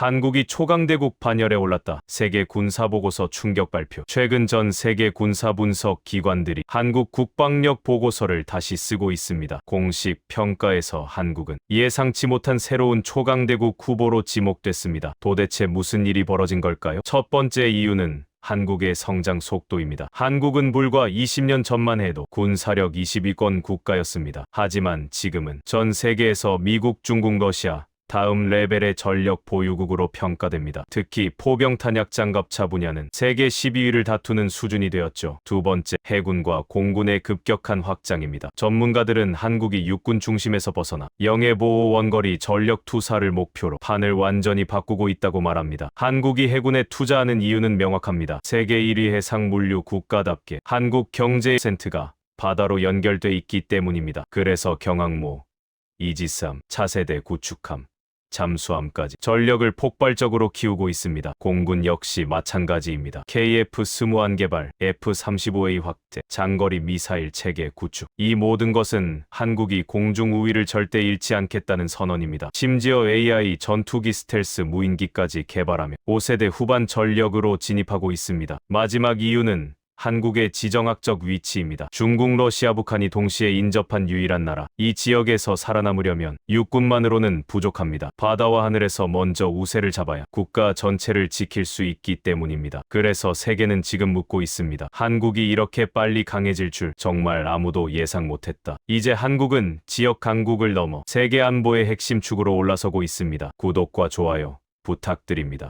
한국이 초강대국 반열에 올랐다. 세계 군사 보고서 충격 발표. 최근 전 세계 군사 분석 기관들이 한국 국방력 보고서를 다시 쓰고 있습니다. 공식 평가에서 한국은 예상치 못한 새로운 초강대국 후보로 지목됐습니다. 도대체 무슨 일이 벌어진 걸까요? 첫 번째 이유는 한국의 성장 속도입니다. 한국은 불과 20년 전만 해도 군사력 22권 국가였습니다. 하지만 지금은 전 세계에서 미국, 중국, 러시아, 다음 레벨의 전력 보유국으로 평가됩니다. 특히 포병 탄약 장갑차 분야는 세계 12위를 다투는 수준이 되었죠. 두 번째, 해군과 공군의 급격한 확장입니다. 전문가들은 한국이 육군 중심에서 벗어나 영해 보호 원거리 전력 투사를 목표로 판을 완전히 바꾸고 있다고 말합니다. 한국이 해군에 투자하는 이유는 명확합니다. 세계 1위 해상 물류 국가답게 한국 경제 센트가 바다로 연결돼 있기 때문입니다. 그래서 경항모, 이지삼, 차세대 구축함, 잠수함까지 전력을 폭발적으로 키우고 있습니다. 공군 역시 마찬가지입니다. KF-21 개발, F-35A 확대, 장거리 미사일 체계 구축. 이 모든 것은 한국이 공중 우위를 절대 잃지 않겠다는 선언입니다. 심지어 AI 전투기 스텔스 무인기까지 개발하며 5세대 후반 전력으로 진입하고 있습니다. 마지막 이유는 한국의 지정학적 위치입니다. 중국, 러시아, 북한이 동시에 인접한 유일한 나라. 이 지역에서 살아남으려면 육군만으로는 부족합니다. 바다와 하늘에서 먼저 우세를 잡아야 국가 전체를 지킬 수 있기 때문입니다. 그래서 세계는 지금 묻고 있습니다. 한국이 이렇게 빨리 강해질 줄 정말 아무도 예상 못했다. 이제 한국은 지역 강국을 넘어 세계 안보의 핵심 축으로 올라서고 있습니다. 구독과 좋아요 부탁드립니다.